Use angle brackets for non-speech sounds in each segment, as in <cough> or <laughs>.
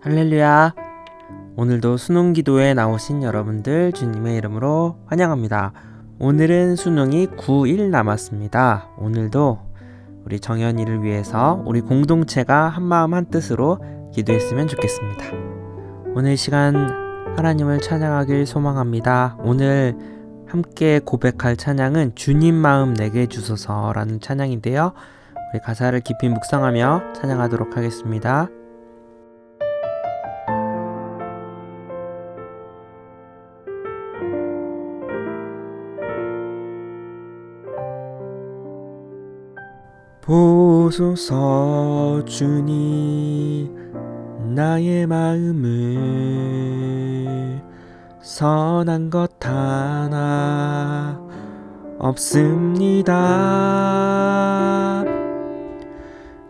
할렐루야. 오늘도 수능 기도에 나오신 여러분들 주님의 이름으로 환영합니다. 오늘은 수능이 9일 남았습니다. 오늘도 우리 정연이를 위해서 우리 공동체가 한마음 한뜻으로 기도했으면 좋겠습니다. 오늘 시간 하나님을 찬양하길 소망합니다. 오늘 함께 고백할 찬양은 주님 마음 내게 주소서라는 찬양인데요. 우리 가사를 깊이 묵상하며 찬양하도록 하겠습니다. 보소서 주님 나의 마음을 선한 것 하나 없습니다.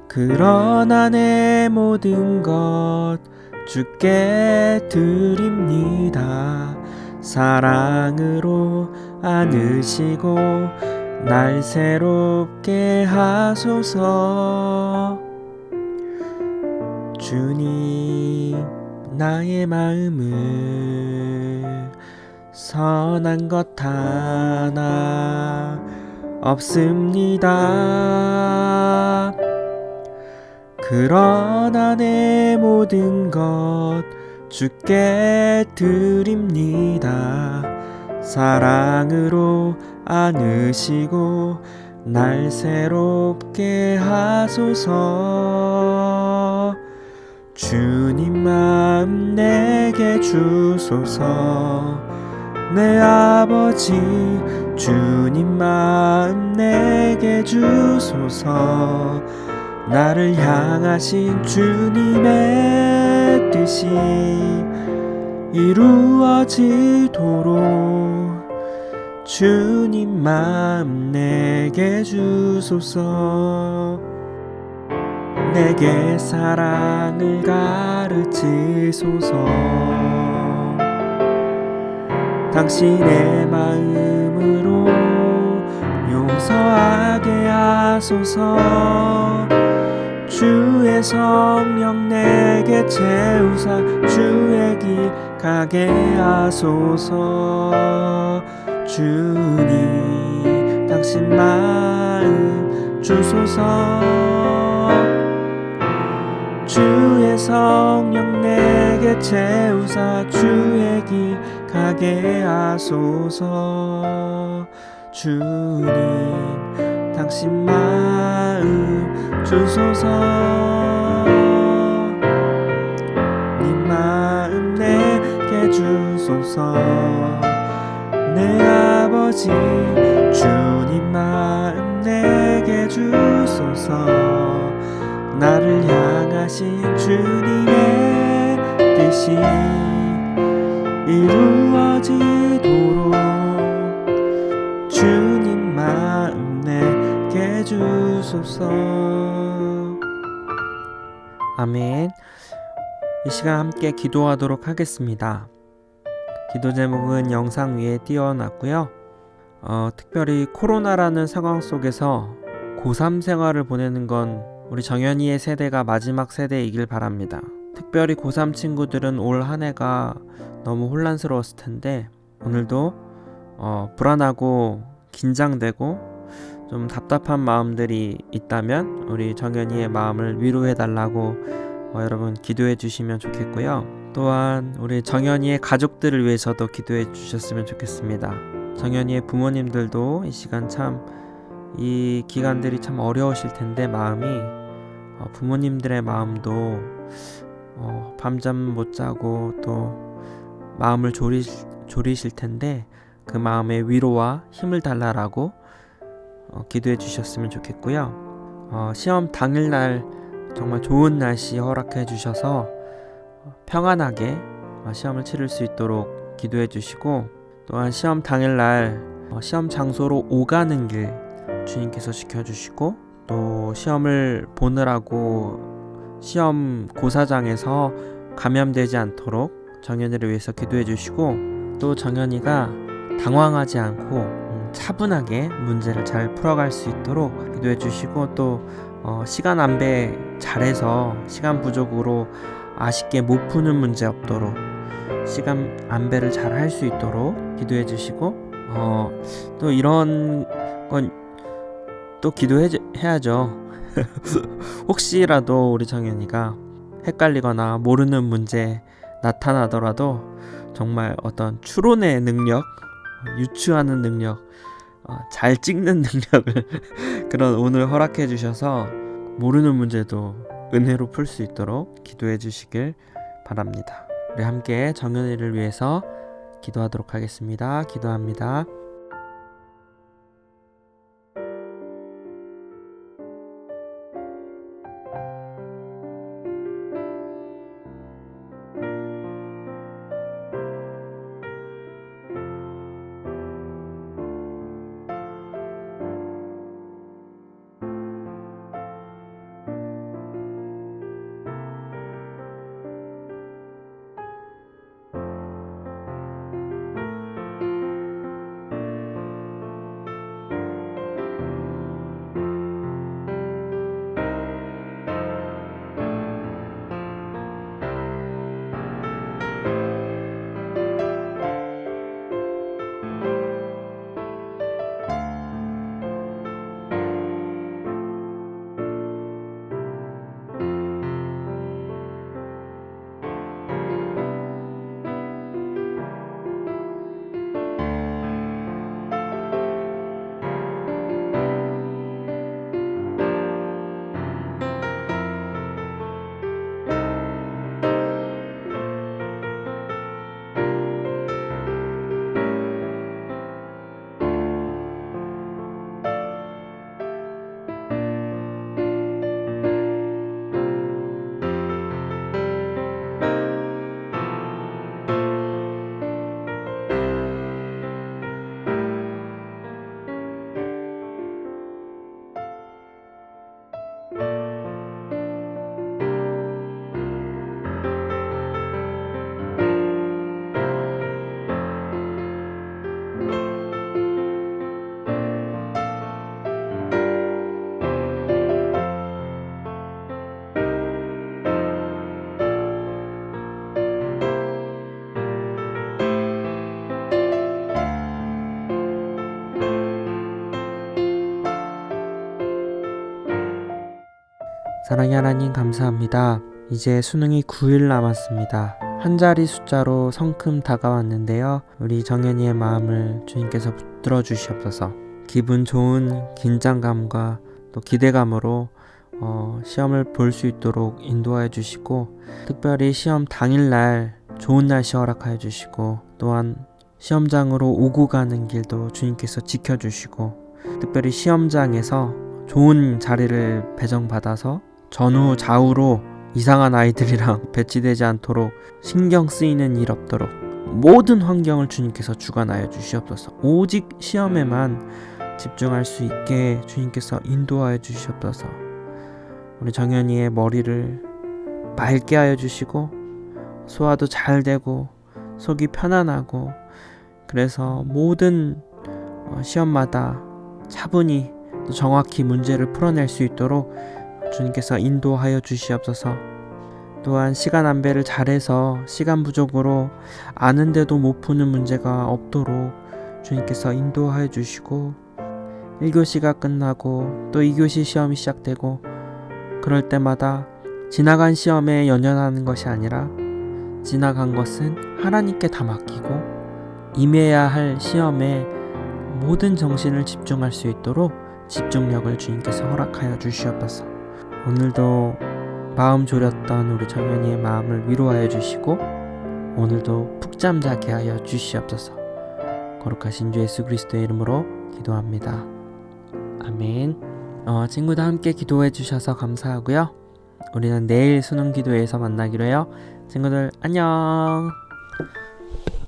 그러나 내 모든 것 주께 드립니다. 사랑으로 안으시고 날 새롭게 하소서. 주님 나의 마음을 선한 것 하나 없습니다. 그러나 내 모든 것 주께 드립니다. 사랑으로 안으시고 날 새롭게 하소서. 주님 마음 내게 주소서. 내 아버지 주님 마음 내게 주소서. 나를 향하신 주님의 뜻이 이루어지도록 주님 마음 내게 주소서. 내게 사랑을 가르치소서. 당신의 마음으로 용서하게 하소서. 주의 성령 내게 채우사 주의 길 가게 하소서 주님 당신 마음 주소서. 주의 성령 내게 채우사 주의 길 가게 하소서. 주님 당신 마음 주소서. 네 마음 내게 주소서 내 아버지 주님 마음 내게 주소서. 나를 향하신 주님의 뜻이 이루어지도록 주님 마음 내게 주소서. 아멘. 이 시간 함께 기도하도록 하겠습니다 기도 제목은 영상 위에 띄워놨고요 어, 특별히 코로나라는 상황 속에서 고3 생활을 보내는 건 우리 정연이의 세대가 마지막 세대이길 바랍니다. 특별히 고3 친구들은 올 한 해가 너무 혼란스러웠을 텐데 오늘도 어, 불안하고 긴장되고 좀 답답한 마음들이 있다면 우리 정연이의 마음을 위로해 달라고 어, 여러분 기도해 주시면 좋겠고요. 또한 우리 정연이의 가족들을 위해서도 기도해 주셨으면 좋겠습니다. 정연이의 부모님들도 이 시간 참 이 기간들이 참 어려우실 텐데 마음이 어, 부모님들의 마음도 어, 밤잠 못 자고 또 마음을 졸이, 졸이실 텐데 그 마음의 위로와 힘을 달라라고 어, 기도해 주셨으면 좋겠고요. 어, 시험 당일날 정말 좋은 날씨 허락해 주셔서 평안하게 어, 시험을 치를 수 있도록 기도해 주시고 또한 시험 당일날 어, 시험 장소로 오가는 길 주님께서 지켜주시고 또 시험을 보느라고 시험 고사장에서 감염되지 않도록 정연이를 위해서 기도해 주시고 또 정연이가 당황하지 않고 음, 차분하게 문제를 잘 풀어갈 수 있도록 기도해 주시고 또 어, 시간 안배 잘해서 시간 부족으로 아쉽게 못 푸는 문제 없도록 시간 안배를 잘 할 수 있도록 기도해 주시고 어, 또 이런 건 또 기도해 주- 해야죠. <laughs> 혹시라도 우리 정현이가 헷갈리거나 모르는 문제 나타나더라도 정말 어떤 추론의 능력, 유추하는 능력, 어, 잘 찍는 <laughs> 능력을 그런 오늘 허락해 주셔서 모르는 문제도 은혜로 풀 수 있도록 기도해 주시길 바랍니다. 우리 함께 정연이를 위해서 기도하도록 하겠습니다. 기도합니다. 사랑의 하나님 감사합니다. 이제 수능이 9일 남았습니다. 한 자리 숫자로 성큼 다가왔는데요. 우리 정연이의 마음을 주님께서 붙들어 주시옵소서. 기분 좋은 긴장감과 또 기대감으로 어, 시험을 볼 수 있도록 인도하여 주시고 특별히 시험 당일날 좋은 날씨 허락하여 주시고 또한 시험장으로 오고 가는 길도 주님께서 지켜주시고 특별히 시험장에서 좋은 자리를 배정받아서 전후 좌우로 이상한 아이들이랑 <laughs> 배치되지 않도록 신경 쓰이는 일 없도록 모든 환경을 주님께서 주관하여 주시옵소서. 오직 시험에만 집중할 수 있게 주님께서 인도하여 주시옵소서. 우리 정연이의 머리를 맑게 하여 주시고 소화도 잘 되고 속이 편안하고 그래서 모든 어, 시험마다 차분히 또 정확히 문제를 풀어낼 수 있도록 주님께서 인도하여 주시옵소서. 또한 시간 안배를 잘해서 시간 부족으로 아는데도 못 푸는 문제가 없도록 주님께서 인도하여 주시고 1교시가 끝나고 또 2교시 시험이 시작되고 그럴 때마다 지나간 시험에 연연하는 것이 아니라 지나간 것은 하나님께 다 맡기고 임해야 할 시험에 모든 정신을 집중할 수 있도록 집중력을 주님께서 허락하여 주시옵소서. 오늘도 마음 졸였던 우리 정연이의 마음을 위로하여 주시고 오늘도 푹 잠자게 하여 주시옵소서. 거룩하신 주 예수 그리스도의 이름으로 기도합니다. 아멘. 어, 친구도 함께 기도해 주셔서 감사하고요. 우리는 내일 수능 기도회에서 만나기로 해요. 친구들 안녕.